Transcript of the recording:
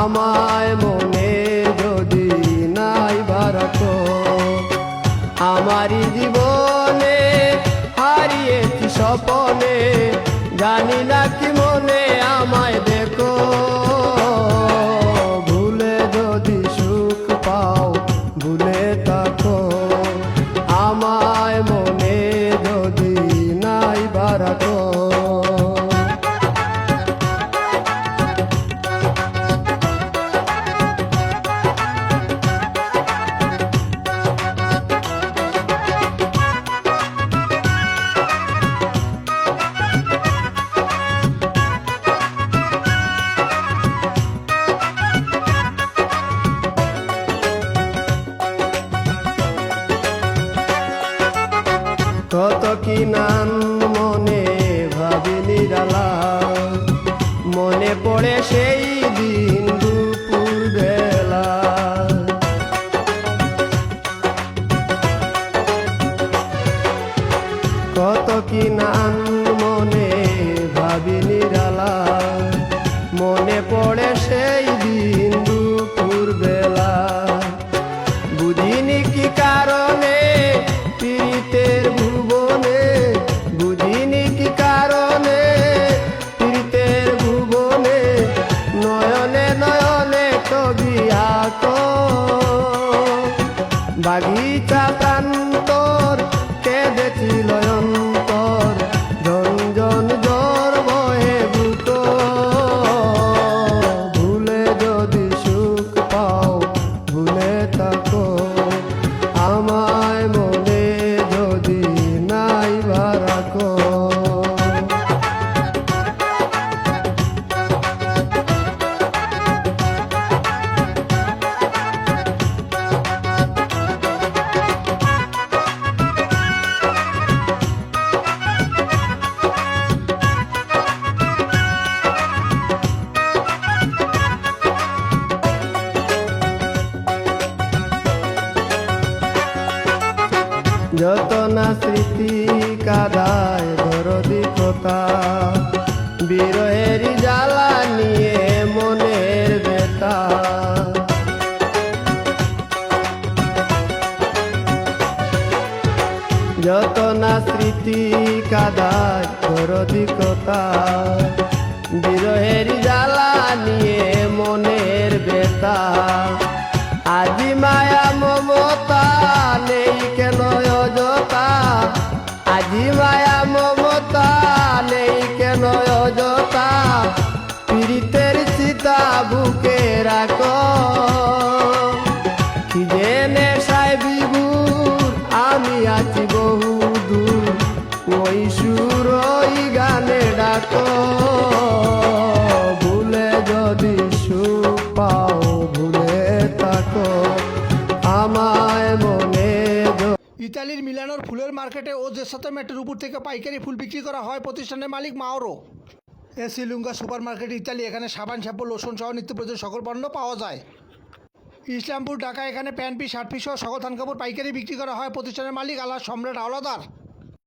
আমায় মনে যদি নাই বারাকো, আমারই জীবনে হারিয়েছি স্বপনে, জানি না কি মনে আমায় দেখো কত কি নাম মনে ভাবি নিরালা। মনে পড়ে সেই দিন দুপুর বেলা। কত কি নাম মনে ভাবি নিরালা। মনে পড়ে সেই দিন দুপুর বেলা। বুঝিনি কি কারণে বাগিচা প্রান্তর কেঁদেছিল যত না স্মৃতি কাদায় দরদি কথা বিরহের জ্বালা নিয়ে মনের বেতা যত না স্মৃতি কাদায় দরদি কথা বিরহের সুর গানে ডাকো। ভুলে যদি সুখ পাও, ভুলে থাকো। আমায় মনে ইতালির মিলানোর ফুলের মার্কেটে ও যে সাথে মেটের উপর থেকে পাইকারি ফুল বিক্রি করা হয় প্রতিষ্ঠানের মালিক Mauro. Esselunga supermarket Italy, এখানে সাবান, শ্যাম্পু, লোশন সহ নিত্য প্রয়োজন সকল পণ্য পাওয়া যায়। ইসলামপুর, ঢাকা, এখানে প্যান্ট পিস শার্ট পিস সহ সকল থান কাপড় পাইকারি বিক্রি করা হয় প্রতিষ্ঠানের মালিক আল্লাহ সম্রাট আওলাদার।